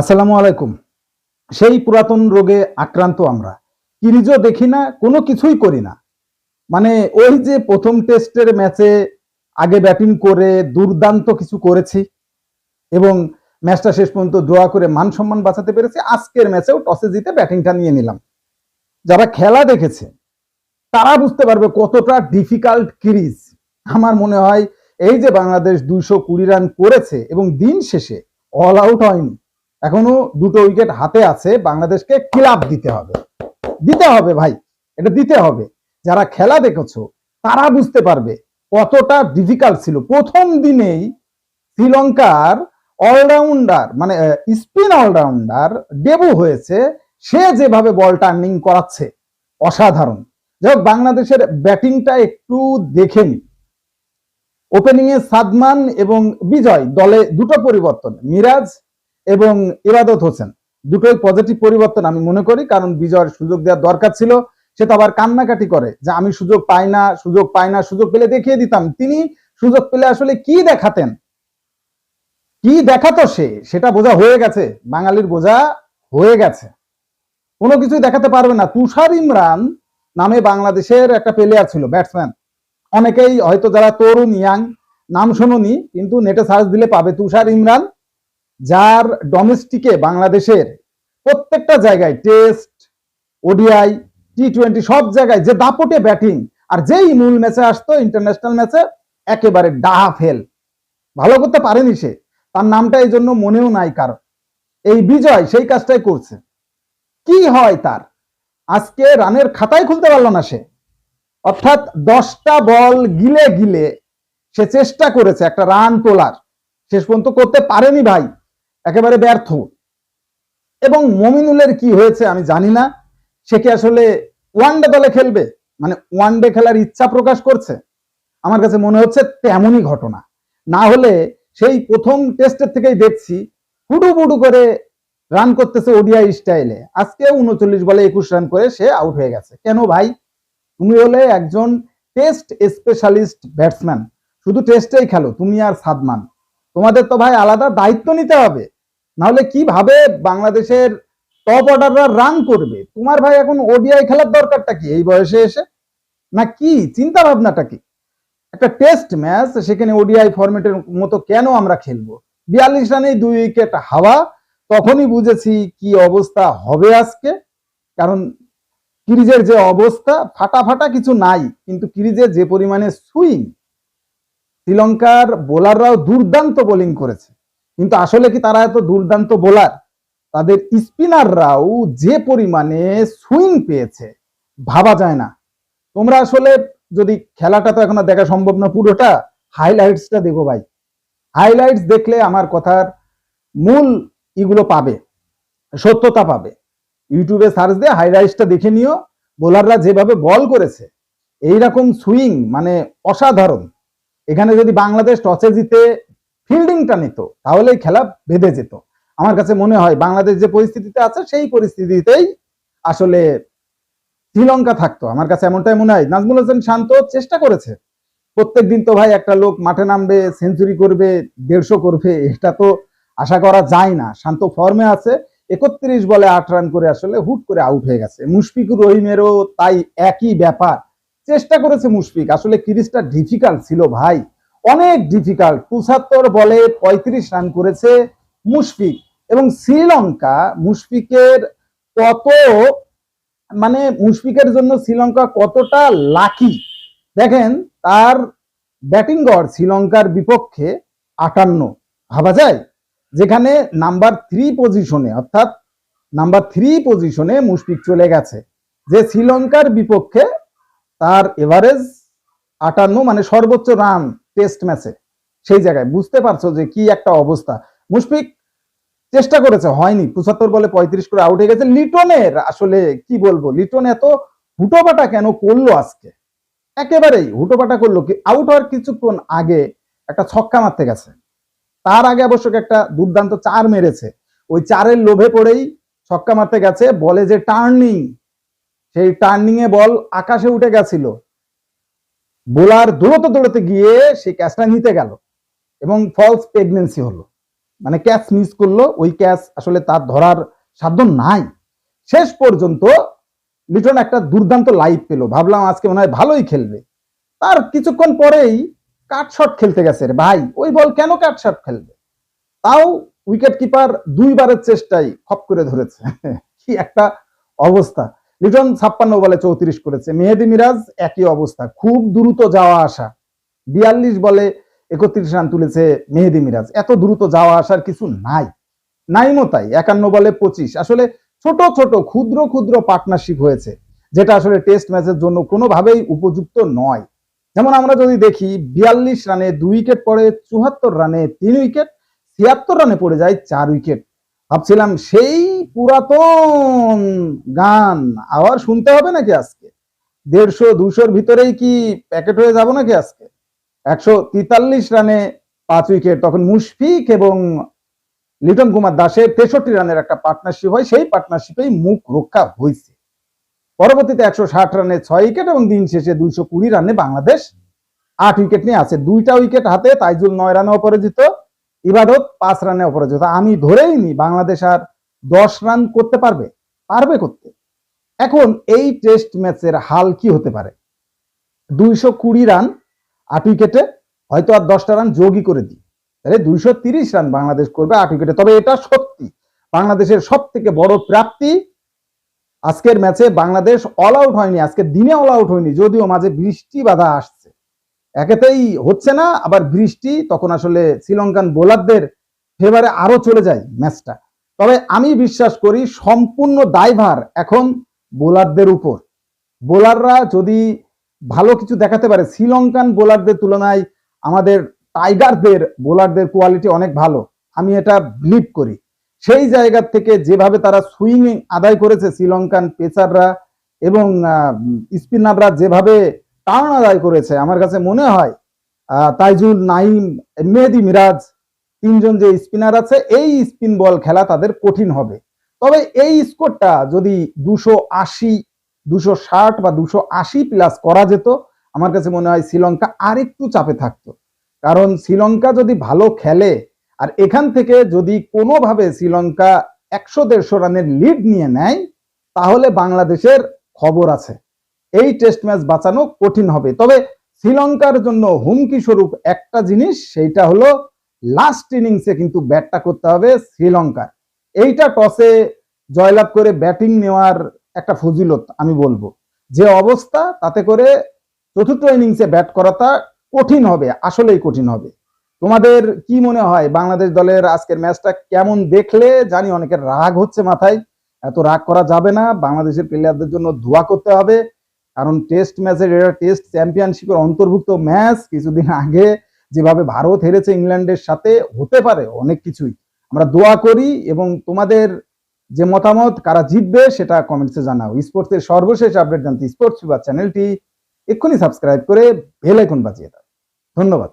আসসালামু আলাইকুম। সেই পুরাতন রোগে আক্রান্ত আমরা। কিরিজও দেখি না, কোনো কিছুই করি না। মানে ওই যে প্রথম টেস্টের ম্যাচে আগে ব্যাটিং করে দুর্দান্ত কিছু করেছি এবং ম্যাচটা শেষ পর্যন্ত দোয়া করে মান সম্মান বাঁচাতে পেরেছি, আজকের ম্যাচেও টসে জিতে ব্যাটিংটা নিয়ে নিলাম। যারা খেলা দেখেছে, তারা বুঝতে পারবে কতটা ডিফিকাল্ট কিরিজ। আমার মনে হয় এই যে বাংলাদেশ দুইশো কুড়ি রান করেছে এবং দিন শেষে অল আউট হয়নি এখনও দুটো উইকেট হাতে আছে, বাংলাদেশকে ক্লাব দিতে হবে। দিতে হবে ভাই, এটা দিতে হবে। যারা খেলা দেখেছ, তারা বুঝতে পারবে কতটা ডিফিকাল্ট ছিল। প্রথম দিনেই শ্রীলঙ্কার অলরাউন্ডার মানে স্পিন অলরাউন্ডার ডেবু হয়েছে। সে যেভাবে বল টার্নিং করাচ্ছে, অসাধারণ। যাই হোক, বাংলাদেশের ব্যাটিংটা একটু দেখে নি ওপেনিং এ সাদমান এবং বিজয়, দলে দুটো পরিবর্তন। মিরাজ এবং ইবাদত হোসেন। দুটোই পজিটিভ পরিবর্তন আমি মনে করি, কারণ বিজয়ের সুযোগ দেওয়ার দরকার ছিল। সে তো আবার কান্নাকাটি করে, যে আমি সুযোগ পাই না, সুযোগ পাই না, সুযোগ পেলে দেখিয়ে দিতাম। তিনি সুযোগ পেলে আসলে কি দেখাতেন? কি দেখাতো সে? সেটা বোঝা হয়ে গেছে। বাঙালির বোঝা হয়ে গেছে। কোনো কিছুই দেখাতে পারবে না। তুষার ইমরান নামে বাংলাদেশের একটা প্লেয়ার ছিল ব্যাটসম্যান অনেকেই হয়তো যারা তরুণ ইয়াং নাম শোনি কিন্তু নেটে সার্চ দিলে পাবে তুষার ইমরান। যার ডোমেস্টিকে বাংলাদেশের প্রত্যেকটা জায়গায় টেস্ট ওডিআই টি টোয়েন্টি সব জায়গায় যে দাপটে ব্যাটিং আর যেই মূল ম্যাচে আসতো ইন্টারন্যাশনাল ম্যাচে একেবারে ডাহা ফেল ভালো করতে পারেনি সে। তার নামটা এই জন্য মনেও নাই কারও। এই বিজয় সেই কাজটাই করছে। কি হয় তার? আজকে রানের খাতায় খুলতে পারল না সে। অর্থাৎ দশটা বল গিলে গিলে সে চেষ্টা করেছে একটা রান তোলার। শেষ পর্যন্ত করতে পারেনি ভাই। একেবারে ব্যর্থ। এবং মমিনুলের কি হয়েছে আমি জানি না। সে কি আসলে ওয়ানডে দলে খেলবে? মানে ওয়ানডে খেলার ইচ্ছা প্রকাশ করছে? আমার কাছে মনে হচ্ছে তেমনই ঘটনা। না হলে সেই প্রথম টেস্টের থেকেই দেখছি হুডু বুডু করে রান করতেছে ওডিআই স্টাইলে আজকে উনচল্লিশ বলে একুশ রান করে সে আউট হয়ে গেছে। কেন ভাই? তুমি হলে একজন টেস্ট স্পেশালিস্ট ব্যাটসম্যান শুধু টেস্টেই খেলো, তুমি আর সাদমান। তোমাদের তো ভাই আলাদা দায়িত্ব নিতে হবে। নাহলে কীভাবে বাংলাদেশের টপ অর্ডাররা রান করবে? তোমার ভাই এখন ওডিআই খেলার দরকারটা কি? এই বয়সে এসে? না কি? চিন্তা ভাবনাটা কি? একটা টেস্ট ম্যাচ সেখানে ওডিআই ফরম্যাটের মতো কেন আমরা খেলব? বিয়াল্লিশ রানেই দুই উইকেট হাওয়া, তখনই বুঝেছি কি অবস্থা হবে আজকে। কারণ ক্রিজের যে অবস্থা ফাটা ফাটা কিছু নাই, কিন্তু কিরিজের যে পরিমাণে সুইং শ্রীলঙ্কার বোলাররাও দুর্দান্ত বোলিং করেছে। কিন্তু আসলে কি তারা এত দুর্দান্ত বোলার তাদের স্পিনাররাও যে পরিমাণে সুইং পেয়েছে, ভাবা যায় না। তোমরা আসলে যদি খেলাটা তো এখন দেখা সম্ভব না, পুরোটা হাইলাইটসটা দেখো ভাই। হাইলাইটস দেখলে আমার কথার মূল ইগুলো পাবে, সত্যতা পাবে। ইউটিউবে সার্চ দিয়ে হাইলাইটসটা দেখে নিও। বোলাররা যেভাবে বল করেছে, এইরকম সুইং মানে অসাধারণ। এখানে যদি বাংলাদেশ টসে জিতে ফিল্ডিংটা নিত, তাহলেই খেলা বেঁধে যেত। আমার কাছে মনে হয় বাংলাদেশ যে পরিস্থিতিতে আছে, সেই পরিস্থিতিতেই আসলে শ্রীলঙ্কা থাকতো। আমার কাছে এমনটাই মনে হয়। নাজমুল হোসেন শান্ত চেষ্টা করেছে। প্রত্যেক দিন তো ভাই একটা লোক মাঠে নামবে, সেঞ্চুরি করবে, দেড়শো করবে, এটা তো আশা করা যায় না। শান্ত ফর্মে আছে, একত্রিশ বলে আট রান করে আসলে হুট করে আউট হয়ে গেছে। মুশফিকুর রহিমেরও তাই একই ব্যাপার। চেষ্টা করেছে মুশফিক। আসলে কিরিজটা ডিফিকাল্ট ছিল ভাই। অনেক ডিফিকাল্ট পঁচাত্তর বলে পঁয়ত্রিশ রান করেছে মুশফিক। এবং শ্রীলঙ্কা মুশফিকের কত মানে মুশফিকের জন্য শ্রীলঙ্কা কতটা লাকি দেখেন, তার ব্যাটিং গড় শ্রীলঙ্কার বিপক্ষে আটান্ন। ভাবা যায়? যেখানে নাম্বার থ্রি পজিশনে অর্থাৎ নাম্বার থ্রি পজিশনে মুশফিক চলে গেছে। যে শ্রীলঙ্কার বিপক্ষে তার এভারেজ আটান্ন মানে সর্বোচ্চ রান টেস্ট ম্যাচে। সেই জায়গায়। বুঝতে পারছ যে কি একটা অবস্থা। মুশফিক চেষ্টা করেছে, হয়নি। পঁচাত্তর বলে পঁয়ত্রিশ করে আউট হয়ে গেছে। লিটনের আসলে কি বলব? লিটন এত হুটোপাটা কেন করল আজকে? একেবারেই হুটোপাটা করল কি? আউট হওয়ার কিছুক্ষণ আগে একটা ছক্কা মারতে গেছে। তার আগে অবশ্য একটা দুর্দান্ত চার মেরেছে। ওই চারের লোভে পড়েই ছক্কা মারতে গেছে। বলে যে টার্নিং সেই টার্নিং এ বল আকাশে উঠে গেছিল। বোলার দৌড়তে দৌড়তে গিয়ে সেই ক্যাচটা নিতে গেল এবং ফলস প্রেগনেন্সি হলো। মানে ক্যাচ মিস করল, ওই ক্যাচ আসলে তার ধরার সাধ্য নাই। শেষ পর্যন্ত লিটন একটা দুর্দান্ত লাইভ পেল। ভাবলাম আজকে মনে হয় ভালোই খেলবে। তার কিছুক্ষণ পরেই কাট শট খেলতে গেছে রে ভাই। ওই বল কেন কাট শট খেলবে? তাও উইকেট কিপার দুইবারের চেষ্টায় খপ করে ধরেছে। কি একটা অবস্থা। লিটন ছাপ্পান্ন বলে চৌত্রিশ করেছে। মেহেদি মিরাজ, একই অবস্থা। খুব দ্রুত যাওয়া আসা। বিয়াল্লিশ বলে একত্রিশ রান তুলেছে মেহেদি মিরাজ। এত দ্রুত যাওয়া আসার কিছু নাই। নাইমও তাই, একান্ন বলে পঁচিশ। আসলে ছোট ছোট, ক্ষুদ্র ক্ষুদ্র পার্টনারশিপ হয়েছে, যেটা আসলে টেস্ট ম্যাচের জন্য কোনোভাবেই উপযুক্ত নয়। যেমন আমরা যদি দেখি, বিয়াল্লিশ রানে দুই উইকেট পড়ে, চুয়াত্তর রানে তিন উইকেট, ছিয়াত্তর রানে পড়ে যায় চার উইকেট। ভাবছিলাম সেই পুরাতন গান আবার শুনতে হবে নাকি আজকে? দেড়শো, দুশোর ভিতরেই কি প্যাকেট হয়ে যাব নাকি আজকে? একশো তেতাল্লিশ রানে পাঁচ উইকেট তখন মুশফিক এবং লিটন কুমার দাসের তেষট্টি রানের একটা পার্টনারশিপ হয়, সেই পার্টনারশিপেই মুখ রক্ষা হয়েছে। পরবর্তীতে একশো ষাট রানে ছয় উইকেট এবং দিন শেষে দুইশো কুড়ি রানে বাংলাদেশ আট উইকেট নিয়ে আছে। দুইটা উইকেট হাতে, তাইজুল নয় রানে অপরাজিত ইবাদত পাঁচ রানে অপরাজিত। আমি ধরেই নি, বাংলাদেশ আর দশ রান করতে পারবে পারবে করতে। এখন এই টেস্ট ম্যাচের হাল কি হতে পারে? দুইশো কুড়ি রান আট উইকেটে, হয়তো আর দশটা রান যোগই করে দিই। তাহলে দুইশো তিরিশ রান বাংলাদেশ করবে আট উইকেটে। তবে এটা সত্যি, বাংলাদেশের সব থেকে বড় প্রাপ্তি আজকের ম্যাচে বাংলাদেশ অল আউট হয়নি আজকে দিনে অল আউট হয়নি, যদিও মাঝে বৃষ্টি বাধা আসছে। একেতেই হচ্ছে না, আবার বৃষ্টি, তখন আসলে শ্রীলঙ্কান বোলারদের ফেভারে আরও চলে যায় ম্যাচটা। তবে আমি বিশ্বাস করি সম্পূর্ণ দায়ভার এখন বোলারদের উপর। বোলাররা যদি ভালো কিছু দেখাতে পারে, শ্রীলঙ্কান বোলারদের তুলনায় আমাদের টাইগারদের বোলারদের কোয়ালিটি অনেক ভালো, আমি এটা বিলিভ করি। সেই জায়গা থেকে যেভাবে তারা সুইং আদায় করেছে শ্রীলঙ্কান পেসাররা এবং স্পিনাররা যেভাবে টার্ন আদায় করেছে, আমার কাছে মনে হয় তাইজুল নাইম মেহেদি মিরাজ তিনজন যে স্পিনার আছে, এই স্পিন বল খেলা তাদের কঠিন হবে। তবে এই স্কোরটা যদি দুশো আশি, দুশো ষাট বা দুশো আশি প্লাস করা যেত, আমার কাছে মনে হয় শ্রীলঙ্কা আরেকটু চাপে থাকতো। কারণ শ্রীলঙ্কা যদি ভালো খেলে, আর এখান থেকে যদি কোনোভাবে শ্রীলঙ্কা একশো দেড়শো রানের লিড নিয়ে নেয়, তাহলে বাংলাদেশের খবর আছে। এই টেস্ট ম্যাচ বাঁচানো কঠিন হবে। তবে শ্রীলঙ্কার জন্য হুমকি স্বরূপ একটা জিনিস, সেইটা হলো লাস্ট ইনিংসে কিন্তু ব্যাটটা করতে হবে শ্রীলঙ্কার। এইটা টসে জয়লাভ করে ব্যাটিং নেওয়ার একটা ফজিলত আমি বলব। যে অবস্থা, তাতে করে চতুর্থ ইনিংসে ব্যাট করাটা কঠিন হবে, আসলেই কঠিন হবে। তোমাদের কি মনে হয়, বাংলাদেশ দলের আজকের ম্যাচটা কেমন দেখলে? জানি অনেকের রাগ হচ্ছে মাথায়, এত রাগ করা যাবে না, বাংলাদেশের প্লেয়ারদের জন্য ধোয়া করতে হবে। কারণ টেস্ট ম্যাচের এটা টেস্ট চ্যাম্পিয়নশিপের অন্তর্ভুক্ত ম্যাচ কিছুদিন আগে যেভাবে ভারত হেরেছে ইংল্যান্ডের সাথে, হতে পারে অনেক কিছুই। আমরা দোয়া করি এবং তোমাদের যে মতামত, কারা জিতবে সেটা কমেন্টসে জানাও। স্পোর্টসের সর্বশেষ আপডেট জানতে স্পোর্টস ফিবার চ্যানেলটি এক্ষুনি সাবস্ক্রাইব করে বেল আইকন বাজিয়ে দাও। ধন্যবাদ।